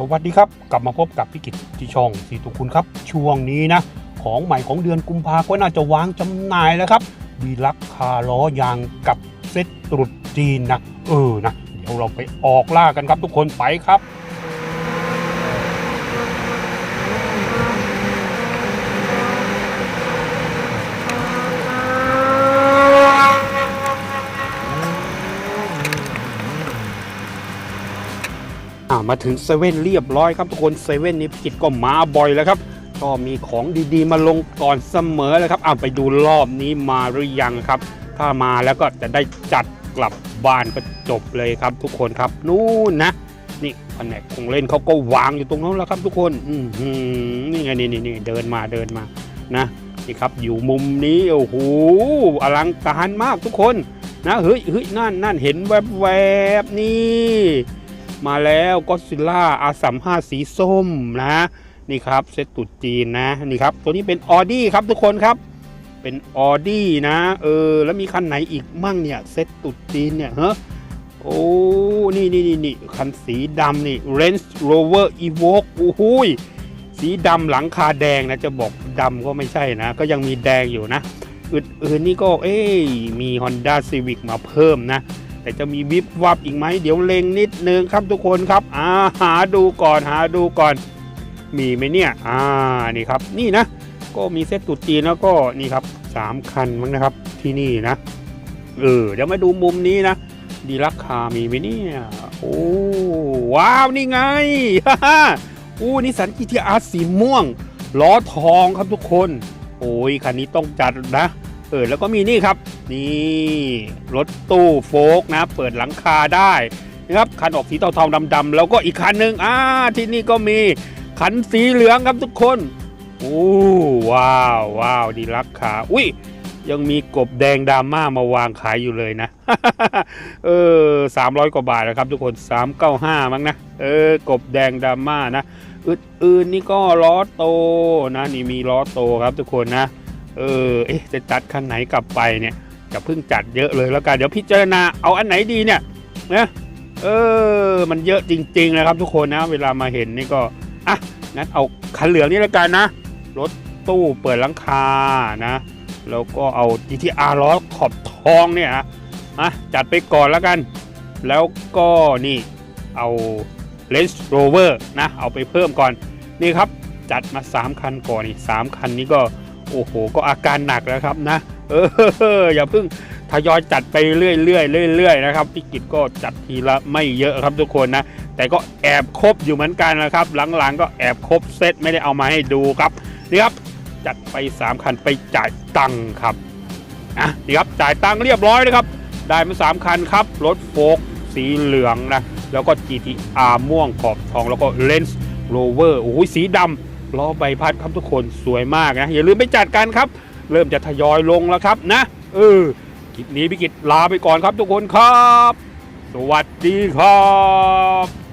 สวัสดีครับ กลับมาพบกับพี่กิตที่ช่องสีตุคุณครับ ช่วงนี้นะ ของใหม่ของเดือนกุมภาก็น่าจะวางจำหน่ายแล้วครับดีลักคาล้อยางกับเซ็ตตรุษจีนนะ เออนะ เดี๋ยวเราไปออกล่ากันครับทุกคนไปครับ มาถึงเซเว่นเรียบร้อยครับทุกคนเซเว่นนี้พี่กิจก็มาบ่อยแล้วครับ ก็มีของดีๆ มาลงก่อนเสมอเลยครับอ่าไปดูรอบนี้มาหรือยังครับ ถ้ามาแล้วก็จะได้จัดกลับบ้านก็จบเลยครับ ทุกคนครับนู่นนะนี่แผนกของเล่นเขาก็วางอยู่ตรงนั้นแล้วครับทุกคน อือนี่ไงนี่นี่นี่เดินมาเดินมานะนี่ครับอยู่มุมนี้โอ้โหอลังการมากทุกคนนะเฮ้ยเฮ้ยนั่นนั่นเห็นแวบๆนี่ มาแล้วก็ซิล่าอาสัมห้าสีส้มนะนี่ครับเซตตุดจีนนะนี่ครับตัวนี้เป็นออดี้ครับทุกคนครับเป็นออดี้นะเออแล้วมีคันไหนอีกมั่งเนี่ยเซตตุดจีนเนี่ยเฮ้โอ้นี่นี่นี่นี่คันสีดำนี่ Range Rover Evoque โอ้โหยสีดำหลังคาแดงนะจะบอกดำก็ไม่ใช่นะ ก็ยังมีแดงอยู่นะอื่นๆนี่ก็เอ้มี Honda Civic มาเพิ่มนะ แต่จะมีวิบวับอีกไหมเดี๋ยวเล็งนิดนึงครับทุกคนครับอ่าหาดูก่อนหาดูก่อน มีไหมเนี่ยอ่านี่ครับนี่นะ ก็มีเซตตุดจีนแล้วก็นี่ครับสามคันมั้งนะครับที่นี่นะเออเดี๋ยวมาดูมุมนี้นะดีราคามีไหมเนี่ยโอ้ว้าวนี่ไงฮ่าฮ่าอู้นิสสัน GTR สีม่วงล้อทองครับทุกคน โอ้ยคันนี้ต้องจัดนะ เออแล้วก็มีนี่ครับ นี่รถตู้โฟล์กนะ เปิดหลังคาได้นะครับคันออกสีเทาๆดำๆแล้วก็อีกคันหนึ่งอ่าที่นี่ก็มีคันสีเหลืองครับทุกคนโอ้ว้าวว้าวดีลักคาอุ้ยยังมีกบแดงดาม่ามาวางขายอยู่เลยนะ เออสามร้อยกว่าบาทนะครับ ทุกคนสามเก้าห้ามั้งนะ เออกบแดงดาม่านะอื่นๆนี่ก็ล้อโตนะ นี่มีล้อโตครับทุกคนนะ เออเอ๊ะจะจัดคันไหนกลับไปเนี่ยจะเพิ่งจัดเยอะเลยแล้วกันเดี๋ยวพิจารณาเอาอันไหนดีเนี่ยนะเออ มันเยอะจริง ๆ นะครับทุกคนนะ เวลามาเห็นนี่ก็อะงั้นเอาคันเหลืองนี่แล้วกันนะรถตู้เปิดหลังคานะแล้วก็เอา GTR ล้อขอบทองเนี่ยนะอะจัดไปก่อนแล้วกัน แล้วก็นี่เอา Range Rover นะ เอาไปเพิ่มก่อน นี่ครับ จัดมา 3 คันก่อนนี่สามคันนี้ก็ โอ้โห ก็อาการหนักแล้วครับนะ เออ อย่าเพิ่งทยอยจัดไปเรื่อยๆเรื่อยๆนะครับพี่กิจก็จัดทีละไม่เยอะครับทุกคนนะ แต่ก็แอบครบอยู่เหมือนกันนะครับ หลังๆ ก็แอบครบเซตไม่ได้เอามาให้ดูครับนี่ครับจัดไป 3 คันไปจ่ายตังค์ครับอะนี่ครับจ่ายตังค์เรียบร้อยนะครับ ได้มา3คันครับรถโฟล์กสีเหลืองนะแล้วก็ GTR ม่วงขอบทองแล้วก็ Range Rover โอ้โหสีดำ ล้อใบพัดครับทุกคนสวยมากนะ อย่าลืมไปจัดกันครับ เริ่มจะทยอยลงแล้วครับนะเออคลิปนี้พี่กิจลาไปก่อนครับทุกคนครับ สวัสดีครับ